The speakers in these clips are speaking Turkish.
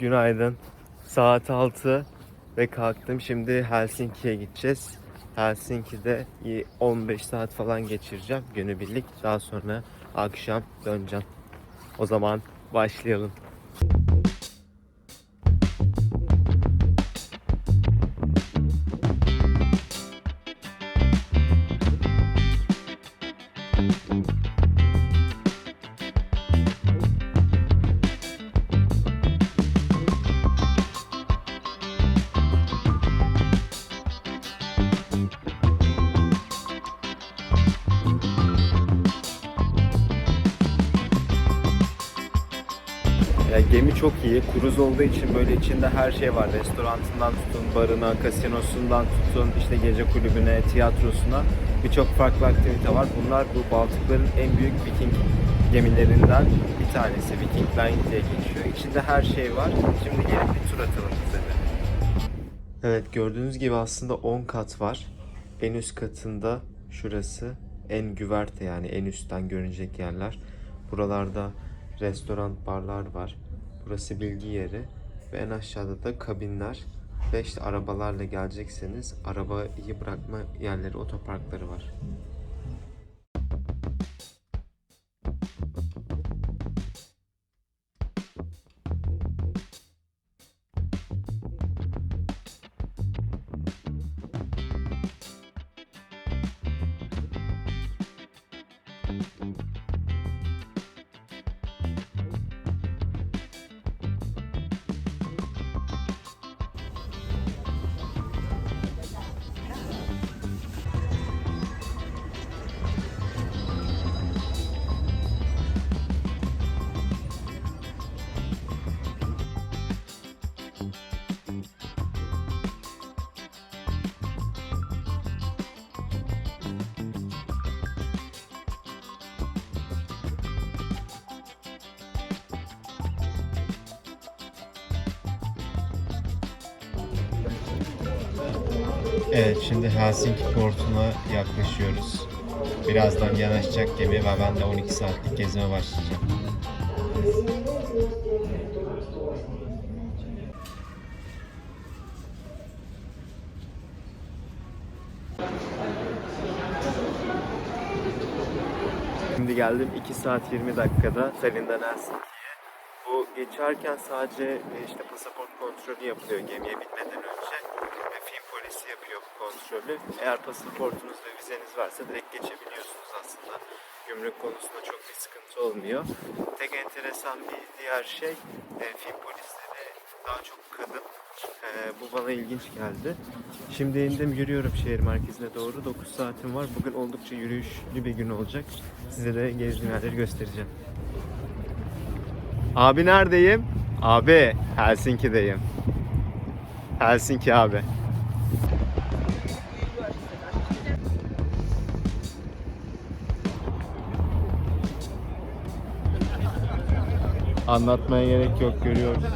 Günaydın. Saat 6 ve kalktım. Şimdi Helsinki'ye gideceğiz. Helsinki'de iyi 15 saat falan geçireceğim günübirlik. Daha sonra akşam döneceğim. O zaman başlayalım. Ya gemi çok iyi. Kruz olduğu için böyle içinde her şey var. Restoranından tutun, barına, kasinosundan tutun, işte gece kulübüne, tiyatrosuna birçok farklı aktivite var. Bunlar bu Baltıkların en büyük Viking gemilerinden bir tanesi. Viking Line diye geçiyor. İçinde her şey var. Şimdi gelin bir tur atalım size de. Evet gördüğünüz gibi aslında 10 kat var. En üst katında şurası en güverte yani en üstten görünecek yerler. Buralarda restoran, barlar var. Burası bilgi yeri ve en aşağıda da kabinler ve arabalarla gelecekseniz arabayı bırakma yerleri, otoparkları var. Evet, şimdi Helsinki portuna yaklaşıyoruz. Birazdan yanaşacak gemi ve ben de 12 saatlik gezime başlayacağım. Şimdi geldim 2 saat 20 dakikada Tallinn'den Helsinki'ye. Bu geçerken sadece e, işte pasaport kontrolü yapılıyor gemiye binmeden önce. Ve film polisi yapıyor bu kontrolü. Eğer pasaportunuz ve vizeniz varsa direkt geçebiliyorsunuz aslında. Gümrük konusunda çok bir sıkıntı olmuyor. Tek enteresan bir diğer şey e, film polisleri daha çok kadın. E, bu bana ilginç geldi. Şimdi indim yürüyorum şehir merkezine doğru. 9 saatim var. Bugün oldukça yürüyüşlü bir gün olacak. Size de gezdiğim yerleri göstereceğim. Abi neredeyim? Abi Helsinki'deyim. Helsinki abi. Anlatmaya gerek yok görüyorsunuz.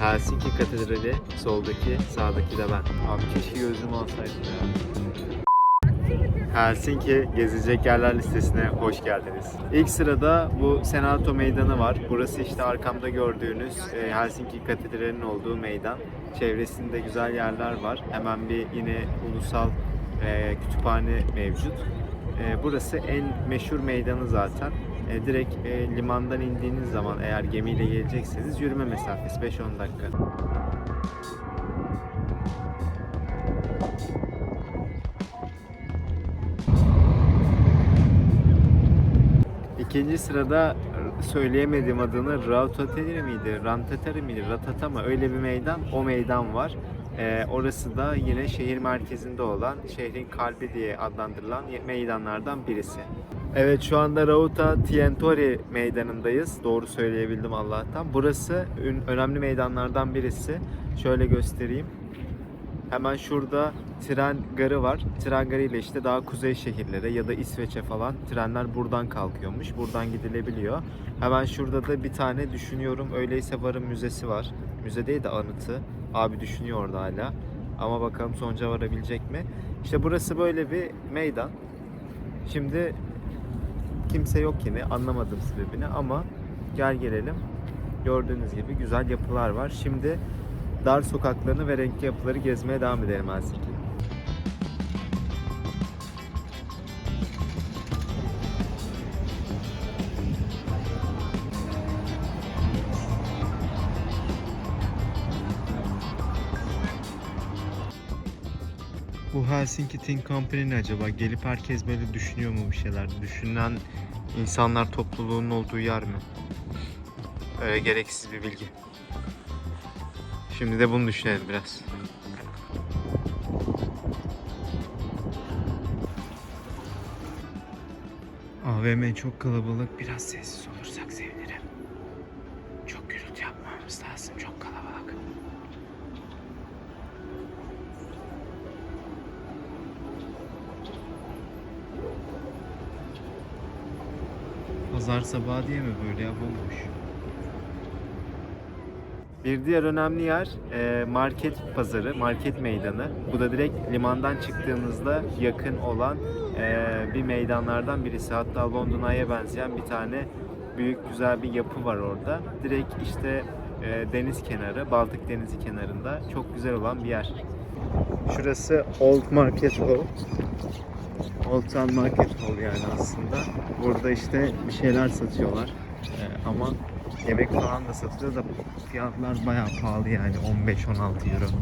Helsinki Katedrali soldaki, sağdaki de ben. Abi keşke gözümü alsaydım ya. Helsinki gezilecek yerler listesine hoş geldiniz. İlk sırada bu Senato Meydanı var. Burası işte arkamda gördüğünüz e, Helsinki Katedrali'nin olduğu meydan. Çevresinde güzel yerler var. Hemen bir yine ulusal e, kütüphane mevcut. E, burası en meşhur meydanı zaten. Direkt limandan indiğiniz zaman eğer gemiyle gelecekseniz yürüme mesafesi 5-10 dakika. İkinci sırada söyleyemediğim adını Rautateri miydi, Rantateri miydi, Ratata mı öyle bir meydan, o meydan var. Ee, orası da yine şehir merkezinde olan, şehrin kalbi diye adlandırılan meydanlardan birisi. Evet şu anda Rauta Tientori meydanındayız. Doğru söyleyebildim Allah'tan. Burası önemli meydanlardan birisi. Şöyle göstereyim. Hemen şurada tren garı var. Tren garı ile işte daha kuzey şehirlere ya da İsveç'e falan trenler buradan kalkıyormuş. Buradan gidilebiliyor. Hemen şurada da bir tane düşünüyorum öyleyse varım müzesi var. Müze değil de anıtı. Abi düşünüyor orada hala. Ama bakalım sonuca varabilecek mi? İşte burası böyle bir meydan. Şimdi kimse yok yine anlamadım sebebini ama gel gelelim. Gördüğünüz gibi güzel yapılar var. Şimdi dar sokaklarını ve renkli yapıları gezmeye devam edelim Helsinki. Bu Helsinki Think Company ne acaba? Gelip herkes böyle düşünüyor mu bir şeyler? Düşünen insanlar topluluğunun olduğu yer mi? Öyle gereksiz bir bilgi. Şimdi de bunu düşünelim biraz. AVM çok kalabalık. Biraz sessiz olursak sevinirim. Çok gürültü yapmamamız lazım. Çok kalabalık. Pazar sabahı diye mi böyle ya bomboş? Bir diğer önemli yer e, market pazarı, market meydanı. Bu da direkt limandan çıktığınızda yakın olan e, bir meydanlardan birisi. Hatta London Eye'ye benzeyen bir tane büyük güzel bir yapı var orada. Direkt işte e, deniz kenarı, Baltık Denizi kenarında çok güzel olan bir yer. Şurası Old Market Hall. Old Town Market Hall yani aslında. Burada işte bir şeyler satıyorlar. Ama yemek falan da satılıyor da fiyatlar bayağı pahalı yani 15-16 euro.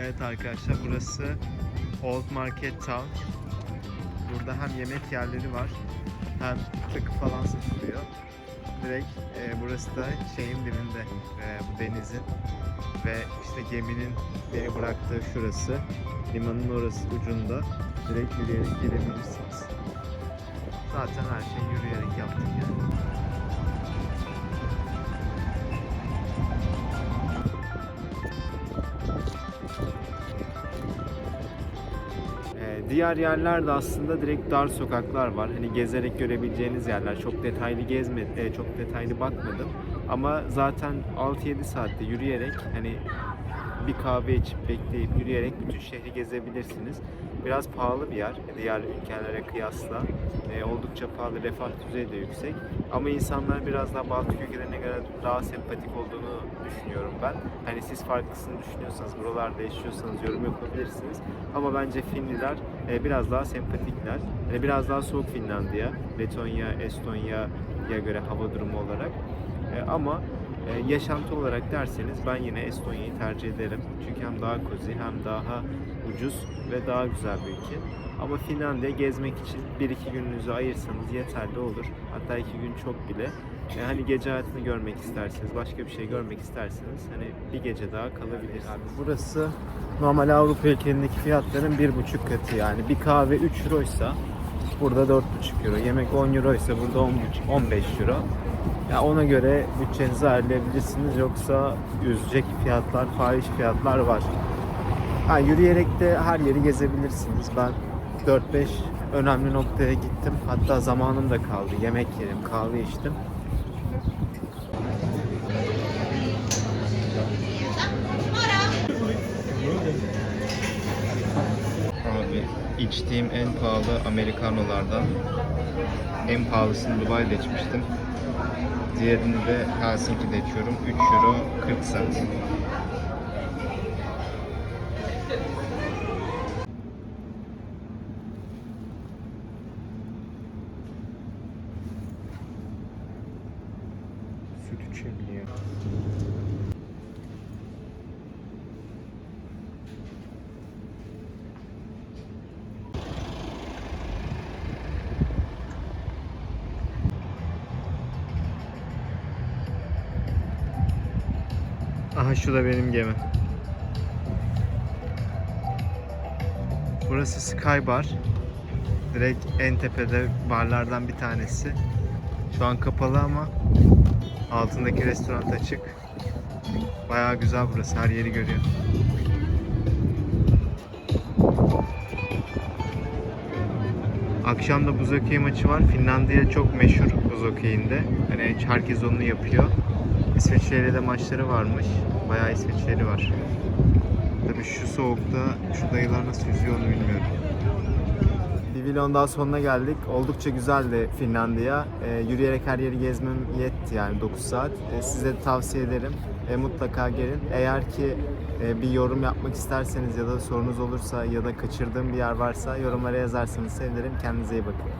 Evet arkadaşlar burası Old Market Town. Burada hem yemek yerleri var hem takı falan satılıyor. Direkt e, burası da şeyin dibinde e, bu denizin ve işte geminin beni bıraktığı şurası. Limanın orası ucunda. Direkt yürüyerek gidebilirsiniz. Zaten her şeyi yürüyerek yaptık yani. Diğer yerlerde aslında direkt dar sokaklar var. Hani gezerek görebileceğiniz yerler. Çok detaylı gezmedim, çok detaylı bakmadım. Ama zaten 6-7 saatte yürüyerek hani bir kahve içip bekleyip yürüyerek bütün şehri gezebilirsiniz. Biraz pahalı bir yer diğer ülkelere kıyasla. Ee, oldukça pahalı, refah düzeyi de yüksek. Ama insanlar biraz daha Baltık ülkelerine göre daha sempatik olduğunu düşünüyorum ben. Hani siz farklısını düşünüyorsanız, buralarda yaşıyorsanız yorum yapabilirsiniz. Ama bence Finliler e, biraz daha sempatikler. Yani biraz daha soğuk Finlandiya, Letonya, Estonya'ya göre hava durumu olarak. E, ama e, yaşantı olarak derseniz ben yine Estonya'yı tercih ederim. Çünkü hem daha cozy hem daha ucuz ve daha güzel bir ülke. Ama Finlandiya gezmek için 1-2 gününüzü ayırsanız yeterli olur. Hatta 2 gün çok bile. E, hani gece hayatını görmek isterseniz, başka bir şey görmek isterseniz hani bir gece daha kalabilirsiniz. Abi burası normal Avrupa ülkelerindeki fiyatların bir buçuk katı yani. Bir kahve 3 euroysa burada 4,5 euro. Yemek 10 euro ise burada 10, 15 euro. Ya ona göre bütçenizi ayarlayabilirsiniz yoksa üzecek fiyatlar, fahiş fiyatlar var. Ha, yürüyerek de her yeri gezebilirsiniz. Ben 4-5 önemli noktaya gittim. Hatta zamanım da kaldı. Yemek yedim, kahve içtim. Abi içtiğim en pahalı Amerikanolardan en pahalısını Dubai'de içmiştim. Diğerini de Helsinki'de içiyorum. 3 euro 40 cent. Aha şu da benim gemi. Burası Sky Bar. Direkt en tepede barlardan bir tanesi. Şu an kapalı ama altındaki restoran açık. Bayağı güzel burası. Her yeri görüyor. Akşam da buz hokeyi maçı var. Finlandiya çok meşhur buz hokeyinde. Hani herkes onu yapıyor. İsviçre'yle de maçları varmış. Bayağı İsviçreli var. Tabii şu soğukta şu dayılar nasıl yüzüyor onu bilmiyorum. Bir daha sonuna geldik. Oldukça güzeldi Finlandiya. Ee, yürüyerek her yeri gezmem yetti yani 9 saat. Ee, size de tavsiye ederim. Ee, mutlaka gelin. Eğer ki e, bir yorum yapmak isterseniz ya da sorunuz olursa ya da kaçırdığım bir yer varsa yorumlara yazarsanız sevinirim. Kendinize iyi bakın.